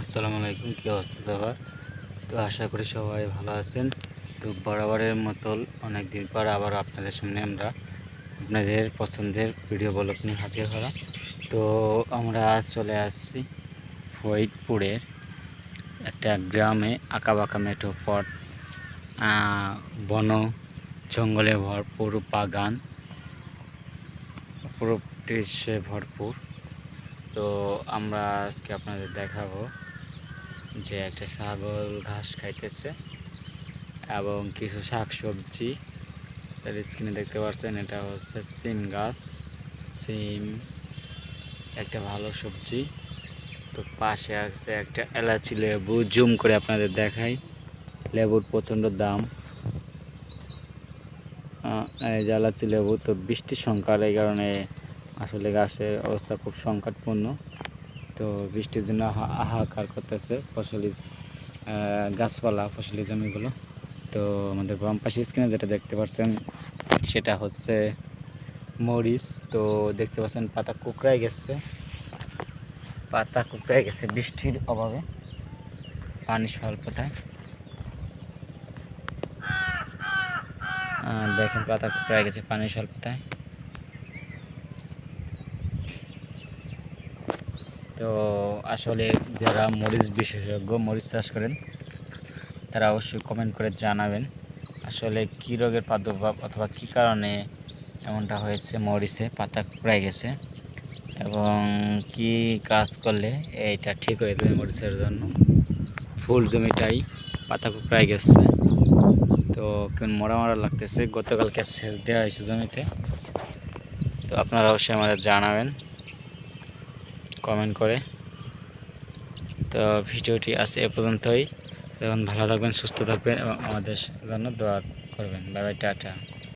আসসালামু আলাইকুম কী অবস্থা সবার? তো আশা করি সবাই ভালো আছেন। তো বরাবরের মতো অনেক দিন পর আবার আপনাদের সামনে আমরা আপনাদের পছন্দের ভিডিও ব্লগ নিয়ে হাজির হলাম। তো আমরা চলে আসছি ফরিদপুরের একটা গ্রামে আঁকাবাঁকা মেঠো আহ, বন জঙ্গলে ভরপুর বাগান। পুরো দৃশ্যে ভরপুর। তো আমরা আজকে আপনাদের দেখাবো যে একটা ছাগল ঘাস খাইতেছে এবং কিছু শাক সবজি তার স্ক্রিনে দেখতে পাচ্ছেন, এটা হচ্ছে সিম গাছ। সিম, একটা ভালো সবজি। তো পাশে আছে একটা এলাচি লেবু। জুম করে আপনাদের দেখাই। লেবুর প্রচণ্ড দাম। এই যে এলাচি লেবু, তো বৃষ্টির সংখ্যার এই কারণে আসলে গাছের অবস্থা খুব সংকটপূর্ণ। তো বৃষ্টির জন্য হাহাকার করতেছে ফসলি গাছপালা ফসলি জমিগুলো। তো আমাদের বাম পাশে স্ক্রিনে যেটা দেখতে পাচ্ছেন, সেটা হচ্ছে মরিচ। তো দেখতে পাচ্ছেন পাতা কুকড়ায় গেছে। পাতা কুকড়ায় গেছে বৃষ্টির অভাবে। পানি স্বল্পতায়। দেখেন পাতা কুকড়ায় গেছে পানি স্বল্পতায়। তো আসলে যারা মরিচ বিশেষজ্ঞ মরিচ চাষ করেন, তারা অবশ্যই কমেন্ট করে জানাবেন আসলে কী রোগের প্রাদুর্ভাব অথবা কী কারণে এমনটা হয়েছে, মরিচে পাতা কুড়াই গেছে এবং কি কাজ করলে এইটা ঠিক হয়ে যাবে মরিচের জন্য? ফুল জমিটাই পাতা কুকড়াই গেছে। তো কেমন মরা মরা লাগতেছে? গতকালকে সেচ দেওয়া হয়েছে জমিতে। তো আপনারা অবশ্যই আমাদের জানাবেন। কমেন্ট করে। তো ভিডিওটি আজ এ পর্যন্তই। এখন ভালো থাকবেন, সুস্থ থাকবেন এবং আমাদের জন্য দোয়া করবেন। Bye, tata.